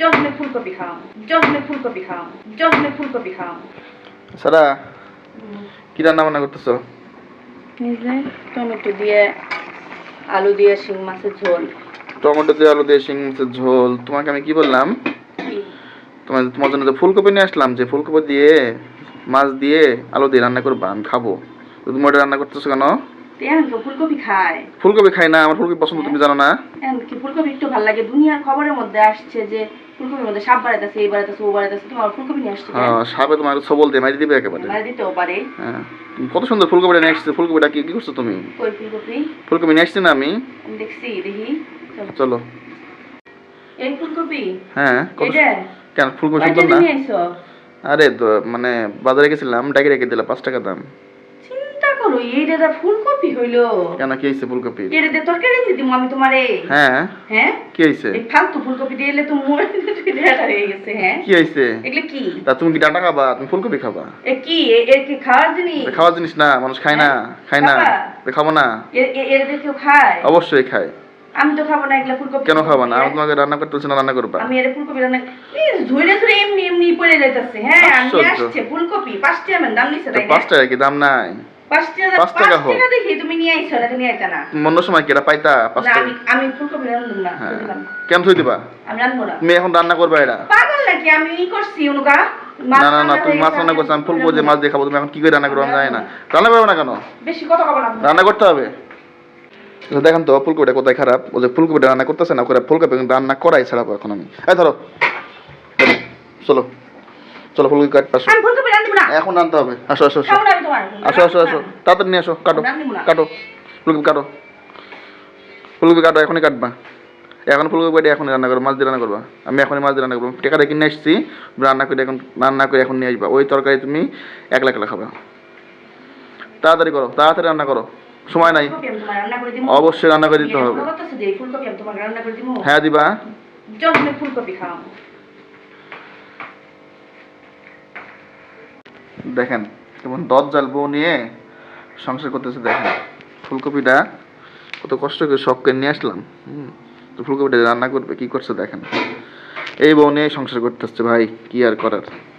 জন্মে ফুলকপি খাও জন্মে ফুলকপি খাও জন্মে ফুলকপি খাও সারা কি রান্না বান্না করতেছো নিজে টমেটো দিয়ে আলু দিয়ে শিং মাছের ঝোল টমেটো দিয়ে আলু দিয়ে শিং মাছের ঝোল তোমাকে আমি কি বললাম? তোমার তোমার জন্য ফুলকপি নিয়ে আসলাম যে ফুলকপি দিয়ে মাছ দিয়ে আলু দিয়ে রান্না করবা আমি খাব। তুমি ওটা রান্না করতেছো কেন? ফুলকপি খায়। ফুলকপি না আমার ফুলকপি পছন্দ তুমি জানো না? কি ফুলকপি একটু ভালো লাগে। দুনিয়ার খবরের মধ্যে আসছে যে ফুলকপির মধ্যে সাপ বাড়াইতেছে এই বাড়াইতেছে ও বাড়াইতেছে তোমার ফুলকপি নিয়ে আসছে হ্যাঁ সাপে তোমার সবল দিয়ে মারি দিবে একেবারে। মারা দিতেও পারে। হ্যাঁ কত সুন্দর ফুলকপিটা নিয়ে আসছে ফুলকপিটা কি কি করছ তুমি? ওই ফুলকপি? ফুলকপি নিয়ে আসছি না আমি। আমি দেখছি দেখি। চলো। এই ফুলকপি? হ্যাঁ কত এটা? কেন ফুলকপি সুন্দর না? আরে তো মানে বাজারে গেছিলাম ডাকি রেখে দিলাম পাঁচ টাকা দাম। করো এইটা ফুলকপি হইল। কেন কি হয়েছে ফুলকপি? এটা দিয়ে তরকারি দিমু আমি তোমারে। হ্যাঁ। হ্যাঁ? কি হয়েছে এই ফালতু ফুলকপি তো মরে ডেটা হয়ে গেছে হ্যাঁ? কি হয়েছে এগুলো কি? তা তুমি কি ডাটা খাবা? তুমি ফুলকপি খাবা? এ কি? এ- এর কি খাওয়ার জিনিস? খাওয়ার জিনিস না মানুষ খায় না খায় না। খাব? না। এর এর দিয়ে কেউ খায়? অবশ্যই খায়। আমি তো খাব না এগুলা ফুলকপি। কেন খাবা না? আমি তোমাকে রান্না করতে বলছি না রান্না করবা? আমি এর ফুলকপি রান্না এই ধরে ধরে এমনি এমনি পড়ে যাইতাছে হ্যাঁ? আমি আসছে ফুলকপি পাঁচ টাকা দাম নিছে তাই টাকা কি দাম নাই? পাঁচ টাকা হোক। সময় কি এটা পাইতা? পাঁচ টাকা। আমি হ্যাঁ। বুঝলাম। কেন থই দিবা? তুমি এখন রান্না করবা এটা? পাগল নাকি? আমি ই করছি অনুকা না না না তুমি মাছ রান্না করছ আমি মাছ তুমি এখন কি করে রান্না করব আমি জানি না। রান্না করব না কেন? বেশি কথা না রান্না করতে হবে? দেখেন তো ফুলকপিটা কোথায় খারাপ? ও যে ফুলকপিটা রান্না করতেছে না করে ফুলকপি রান্না করাই ছাড়াবো এখন আমি। এই ধরো, চলো। চলো ফুলকপি কাট না। এখন রান্নতে হবে। আসো আসো আসো। আসো আসো আসো। তাড়াতাড়ি নিয়ে আসো কাটো। কাটো। ফুলকপি কাটো। ফুলকপি কাটো এখনই কাটবা। এখন ফুলকপি কাটে এখন রান্না করব। মাছ দিয়ে রান্না করবা। আমি এখনই মাছ দিয়ে রান্না করব। টেকাটা কিনে আসছি। রান্না করে এখন রান্না করে এখন নিয়ে আসবা। ওই তরকারি তুমি একলা একলা খাবে। তাড়াতাড়ি করো। তাড়াতাড়ি রান্না করো। সময় নাই। অবশ্যই রান্না করে দিতে হবে। হ্যাঁ দিবা। ফুলকপি খাও দেখেন, কেমন জাল বউ নিয়ে সংসার করতেছে, দেখেন। ফুলকপিটা কত কষ্ট করে শখ করে নিয়ে আসলাম, হুম। তো ফুলকপিটা রান্না করবে, কি করছে দেখেন। এই বউ নিয়ে সংসার করতে হচ্ছে ভাই, কি আর করার?